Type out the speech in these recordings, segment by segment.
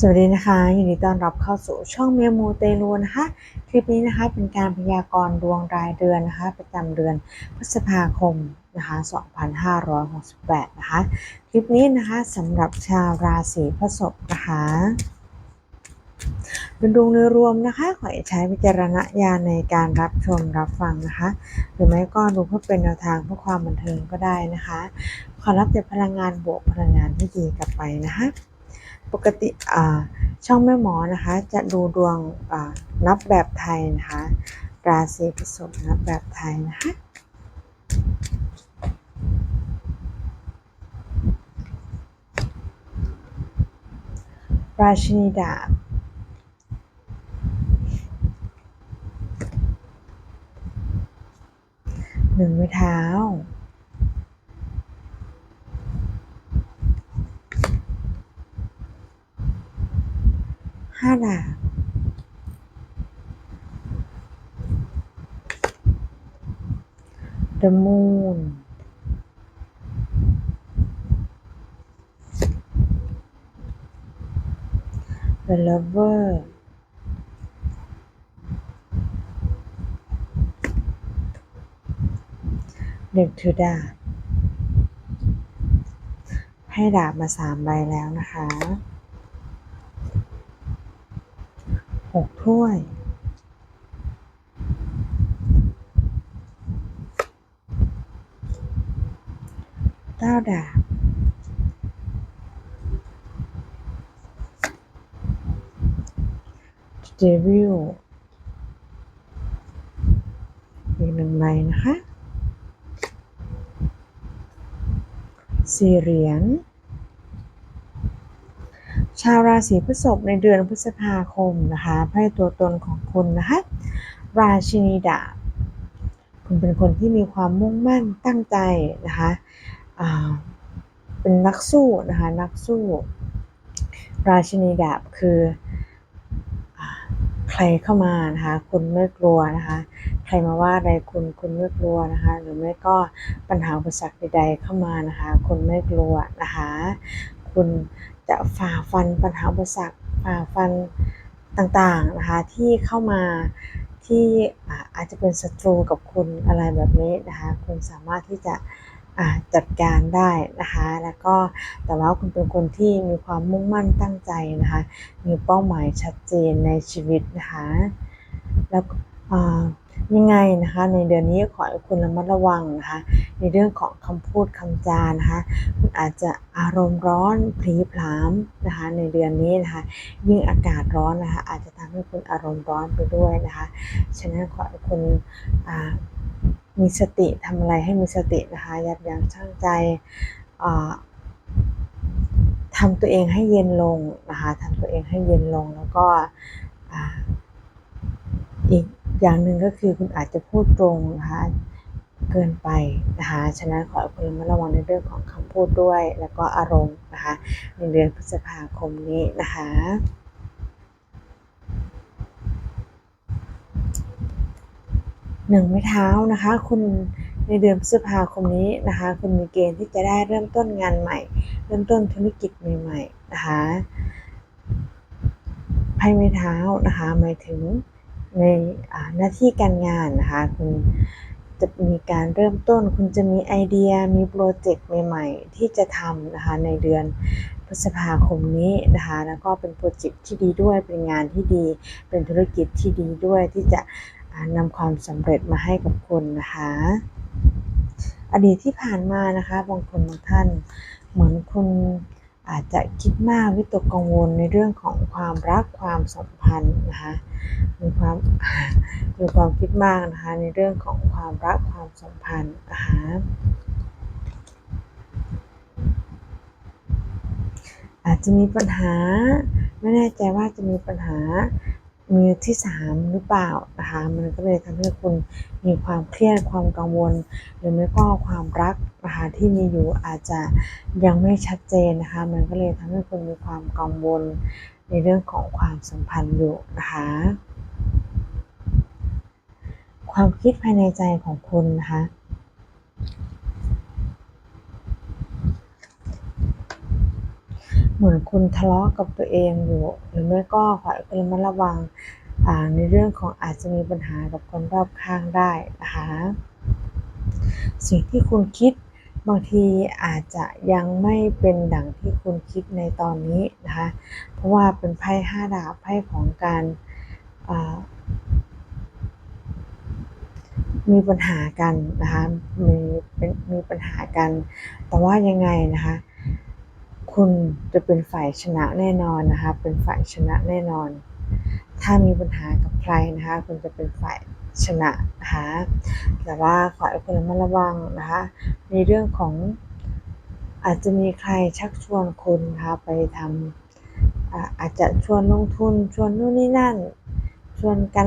สวัสดีนะคะยินดีต้อนรับเข้าสู่ช่องเมมูเตลูนะคะคลิปนี้นะคะเป็นการพยากรณ์ดวงรายเดือนนะคะ ประจำเดือนพฤษภาคมนะคะ2568นะคะคลิปนี้นะคะสำหรับชาวราศีพฤษภนะคะเป็นดวงโดยรวมนะคะขอให้ใช้วิจารณญาณในการรับชมรับฟังนะคะ หรือไม่ก็ดูเพื่อเป็นแนวทางเพื่อความบันเทิงก็ได้นะคะ ขอรับแต่พลังงานบวกพลังงานที่ดีกลับไปนะคะ ปกติช่องแม่หมอนะคะจะดูดวงนับแบบไทยนะคะราศีพฤษภนับแบบไทยนะคะราชินีดาบหนึ่งไม้เท้า ห้าดาบ The moon The lover The two ดาบให้ดาบมาสามใบแล้วนะคะห กถ้วย เก้าดาบเดวิลอีกหนึ่งใบนะคะสี่เหรียญาวราศีพฤษภในเดือนพฤษภาคมนะคะไพ่ตัวตนของคุณนะคะราชินีดาบคุณเป็นคนที่มีความมุ่งมั่นตั้งใจนะคะเป็นนักสู้นะคะนักสู้ ราชินีดาบคือใครเข้ามานะคะคุณไม่กลัวนะคะใครมาว่าอะไรคุณคุณไม่กลัวนะคะหรือไม่ก็ปัญหาอุปสรรคใดๆเข้ามานะคะคุณไม่กลัวนะคะคุณ จะฝ่าฟันปัญหาอุปสรรคฝ่าฟันต่างๆนะคะที่เข้ามาที่อาจจะเป็นศัตรูกับคุณอะไรแบบนี้นะคะคุณสามารถที่จะจัดการได้นะคะแล้วก็แต่ว่าคุณเป็นคนที่มีความมุ่งมั่นตั้งใจนะคะมีเป้าหมายชัดเจนในชีวิตนะคะแล้ว ยังไงนะคะในเดือนนี้ขอให้คุณระมัดระวังนะคะในเรื่องของคำพูดคำจานะคะคุณอาจจะอารมณ์ร้อนพลีพลามนะคะในเดือนนี้นะคะยิ่งอากาศร้อนนะคะอาจจะทำให้คุณอารมณ์ร้อนไปด้วยนะคะฉะนั้นขอให้คุณมีสติทำอะไรให้มีสตินะคะยับยั้งชั่งใจทำตัวเองให้เย็นลงนะคะทำตัวเองให้เย็นลงแล้วก็ อีกอย่างหนึ่งก็คือคุณอาจจะพูดตรงนะคะเกินไปนะคะฉะนั้นขอให้คุณระมัดระวังในเรื่องของคำพูดด้วย แล้วก็อารมณ์นะคะในเดือนพฤษภาคมนี้นะคะหนึ่งไม้เท้านะคะ คุณในเดือนพฤษภาคมนี้นะคะ คุณมีเกณฑ์ที่จะได้เริ่มต้นงานใหม่ เริ่มต้นธุรกิจใหม่ๆนะคะไพ่ไม้เท้านะคะหมายถึง ในหน้าที่การงานนะคะคุณจะมีการเริ่มต้น คุณจะมีไอเดียมีโปรเจกต์ใหม่ ๆ ที่จะทำนะคะในเดือนพฤษภาคมนี้นะคะแล้วก็เป็นโปรเจกต์ที่ดีด้วยเป็นงานที่ดี เป็นธุรกิจที่ดีด้วยที่จะนำความสำเร็จมาให้กับคุณนะคะอดีตที่ผ่านมานะคะบางคนบางท่านเหมือนคุณ อาจจะคิดมากวิตกกังวลในเรื่องของความรักความสัมพันธ์นะคะมีความมีความคิดมากนะคะในเรื่องของความรักความสัมพันธ์นะคะอาจจะมีปัญหา ไม่แน่ใจว่าจะมีปัญหา มือที่สามหรือเปล่านะคะมันก็เลยทำให้คุณมีความเครียดความกังวล หรือไม่ก็ความรักนะคะที่มีอยู่อาจจะยังไม่ชัดเจนนะคะมันก็เลยทำให้คุณมีความกังวลในเรื่องของความสัมพันธ์อยู่นะคะความคิดภายในใจของคุณนะคะ เหมือนคุณทะเลาะกับตัวเองอยู่ หรือไม่ก็ขอให้คุณระมัดระวังในเรื่องของอาจจะมีปัญหากับคนรอบข้างได้นะคะสิ่งที่คุณคิดบางทีอาจจะยังไม่เป็นดังที่คุณคิดในตอนนี้นะคะ เพราะว่าเป็นไพ่ห้าดาบไพ่ของการมีปัญหากันนะคะมีเป็นมีปัญหากัน แต่ว่ายังไงนะคะ คุณจะเป็นฝ่ายชนะแน่นอนนะคะ เป็นฝ่ายชนะแน่นอน ถ้ามีปัญหากับใครนะคะ คุณจะเป็นฝ่ายชนะนะคะแต่ว่าขอให้คุณระมัดระวังนะคะ ในเรื่องของอาจจะมีใครชักชวนคุณนะคะไปทำอาอาจจะชวนลงทุนชวนนู่นนี่นั่น ชวนการ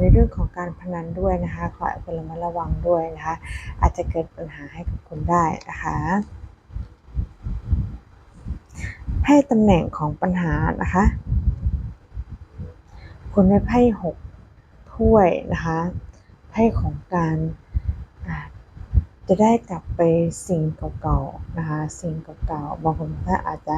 ในเรื่องของการพนันด้วยนะคะ ขอให้คุณระมัดระวังด้วยนะคะ อาจจะเกิดปัญหาให้กับคุณได้นะคะ ให้ตำแหน่งของปัญหานะคะคุณได้ไพ่หกถ้วยนะคะไพ่ของการจะได้กลับไปสิ่งเก่าๆนะคะ สิ่งเก่าๆบางคนถ้าอาจจะ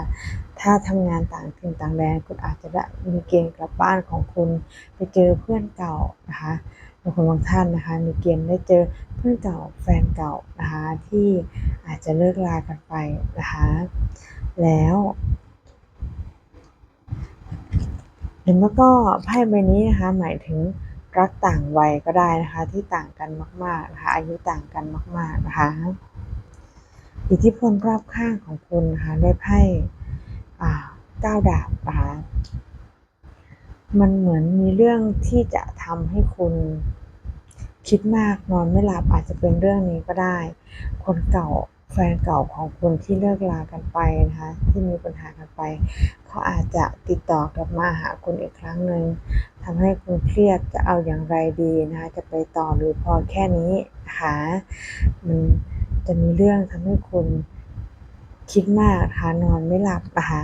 ถ้าทำงานต่างถิ่นต่างแดนคุณอาจจะได้มีเกณฑ์กลับบ้านของคุณไปเจอเพื่อนเก่านะคะบางคนบางท่านนะคะ มีเกณฑ์ได้เจอเพื่อนเก่าแฟนเก่านะคะที่อาจจะเลิกลากันไปนะคะ แล้ว หรือไม่ก็ไพ่ใบนี้นะคะ หมายถึงรักต่างวัยก็ได้นะคะ ที่ต่างกันมากๆนะคะอายุต่างกันมาก ๆนะคะ อิทธิพลรอบข้างของคุณนะคะได้ไพ่เก้าดาบนะคะมันเหมือนมีเรื่องที่จะทำให้คุณคิดมากนอนไม่หลับอาจจะเป็นเรื่องนี้ก็ได้ คนเก่า แฟนเก่าของคุณที่เลิกลากันไปนะคะที่มีปัญหากันไป เขาอาจจะติดต่อกลับมาหาคุณอีกครั้งหนึ่งทำให้คุณเครียดจะเอาอย่างไรดีนะคะจะไปต่อหรือพอแค่นี้นะคะมันจะมีเรื่องทำให้คุณคิดมากนะคะนอนไม่หลับนะคะ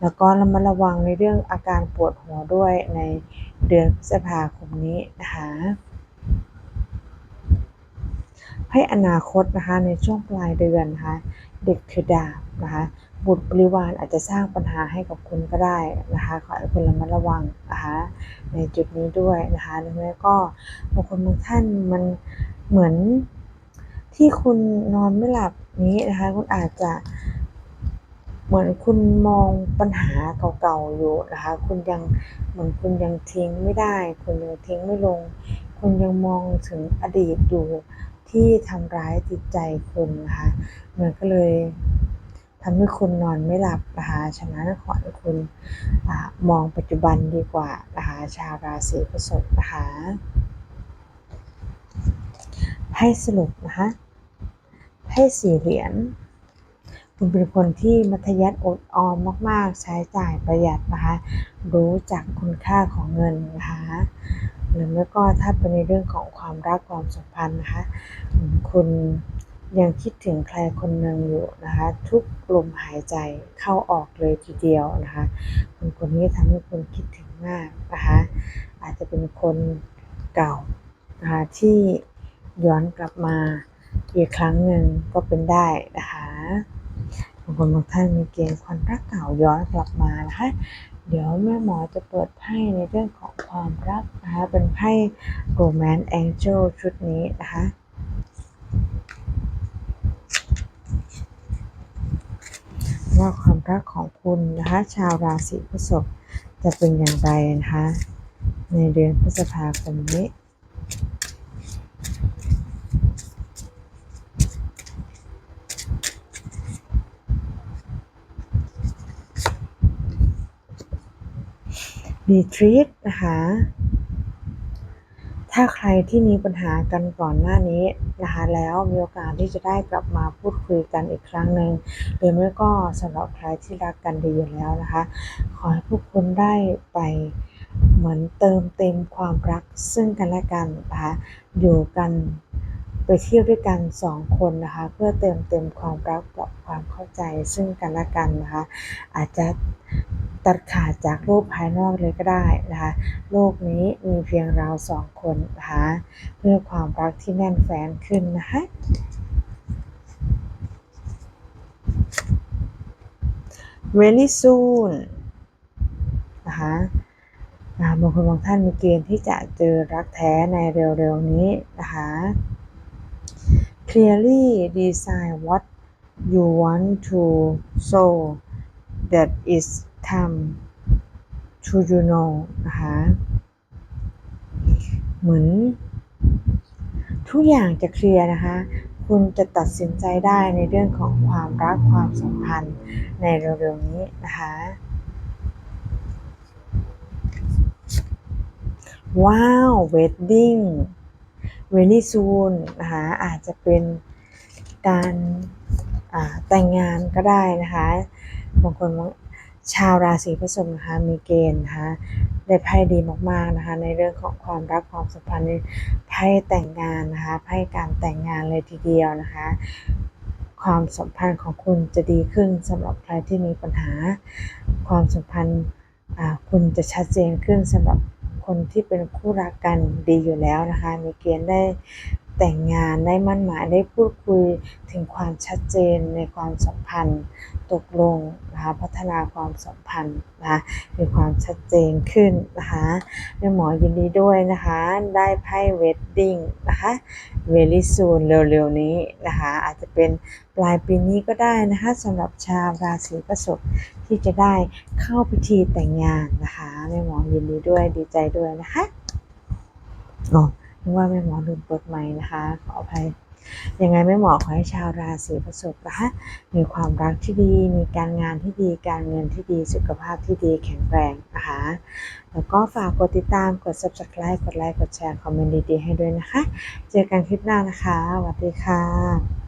แล้วก็ระมัดระวังในเรื่องอาการปวดหัวด้วยในเดือนพฤษภาคมนี้นะคะ ให้อนาคตนะคะในช่วงปลายเดือนนะคะเด็กคือดาบนะคะบุตรบริวารอาจจะสร้างปัญหาให้กับคุณก็ได้นะคะขอให้คุณระมัดระวังนะคะในจุดนี้ด้วยนะคะหรือไม่ก็บางคนบางท่านมันเหมือนที่คุณนอนไม่หลับนี้นะคะคุณอาจจะเหมือนคุณมองปัญหาเก่าๆอยู่นะคะ คุณยังเหมือนคุณยังทิ้งไม่ได้ คุณยังทิ้งไม่ลง คุณยังมองถึงอดีตอยู่ ที่ทำร้ายจิตใจคุณนะคะมันก็เลยทำให้คุณนอนไม่หลับนะคะฉะนั้นขอให้คุณอมองปัจจุบันดีกว่านะคะชาวราศีพฤษภนะคะให้สรุปนะคะให้สี่เหรียญคุณเป็นคนที่มัธยัสถอดออมมาก ๆ ใช้จ่ายประหยัดนะคะ รู้จักคุณค่าของเงินนะคะ หรือไม่ก็ถ้าเป็นในเรื่องของความรักความสัมพันธ์นะคะคุณยังคิดถึงใครคนหนึ่งอยู่นะคะ ทุกลมหายใจเข้าออกเลยทีเดียวนะคะคนคนนี้ทำให้คุณคิดถึงมากนะคะอาจจะเป็นคนเก่านะคะที่ย้อนกลับมาอีกครั้งหนึ่งก็เป็นได้นะคะบางคนบางท่านมีเกณฑ์ความรักเก่าย้อนกลับมานะคะ เดี๋ยวแม่หมอจะเปิดไพ่ในเรื่องของความรักนะคะเป็นไพ่ Romance Angel ชุดนี้นะคะว่าความรักของคุณนะคะชาวราศีพฤษภจะเป็นอย่างไรนะคะในเดือนพฤษภาคมนี้ รีทรีตนะคะ ถ้าใครที่มีปัญหากันก่อนหน้านี้นะคะ แล้วมีโอกาสที่จะได้กลับมาพูดคุยกันอีกครั้งหนึ่งหรือไม่ก็สำหรับใครที่รักกันดีอยู่แล้วนะคะ ขอให้พวกคุณได้ไปเหมือนเติมเต็มความรักซึ่งกันและกันนะคะอยู่กันไปเที่ยวด้วยกันสองคนนะคะ เพื่อเติมเต็มความรักกับความเข้าใจซึ่งกันและกันนะคะ อาจจะ ตัดขาดจากโลกภายนอกเลยก็ได้นะคะโลกนี้มีเพียงเราสองคนนะคะเพื่อความรักที่แน่นแฟ้นขึ้นนะคะ very soon นะคะบางคนบางท่านมีเกณฑ์ที่จะเจอรักแท้ในเร็วๆนี้นะคะ clearly decide what you want to so that is time to you know นะคะ เหมือน ทุกอย่างจะเคลียร์นะคะ คุณจะตัดสินใจได้ในเรื่องของความรักความสัมพันธ์ในเร็วๆนี้นะคะ ว้าว wedding very soon นะคะอาจจะเป็นการแต่งงานก็ได้นะคะบางคน ชาวราศีพฤษภนะคะมีเกณฑ์นะคะได้ไพ่ดีมากๆนะคะ ในเรื่องของความรักความสัมพันธ์ไพ่แต่งงานนะคะไพ่การแต่งงานเลยทีเดียวนะคะ ความสัมพันธ์ของคุณจะดีขึ้นสำหรับใครที่มีปัญหา ความสัมพันธ์คุณจะชัดเจนขึ้นสำหรับคนที่เป็นคู่รักกันดีอยู่แล้วนะคะ มีเกณฑ์ได้ แต่งงานได้มั่นหมายได้พูดคุยถึงความชัดเจนในความสัมพันธ์ ตกลงนะคะพัฒนาความสัมพันธ์นะคะมีความชัดเจนขึ้นนะคะแม่หมอยินดีด้วยนะคะ ได้ไพ่เวดดิ้งนะคะ very soon เร็วๆนี้นะคะอาจจะเป็นปลายปีนี้ก็ได้นะคะสำหรับชาวราศีพฤษภที่จะได้เข้าพิธีแต่งงานนะคะแม่หมอยินดีด้วยดีใจด้วยนะคะอ๋อ ว่าแม่หมอลืมเปิดใหม่นะคะ ขออภัย ยังไงแม่หมอขอให้ชาวราศีพฤษภนะคะมีความรักที่ดี มีการงานที่ดี การเงินที่ดี สุขภาพที่ดีแข็งแรงนะคะ แล้วก็ฝากกดติดตาม กด subscribe กดไลค์ กดแชร์ คอมเมนต์ดีๆให้ด้วยนะคะ เจอกันคลิปหน้านะคะ สวัสดีค่ะ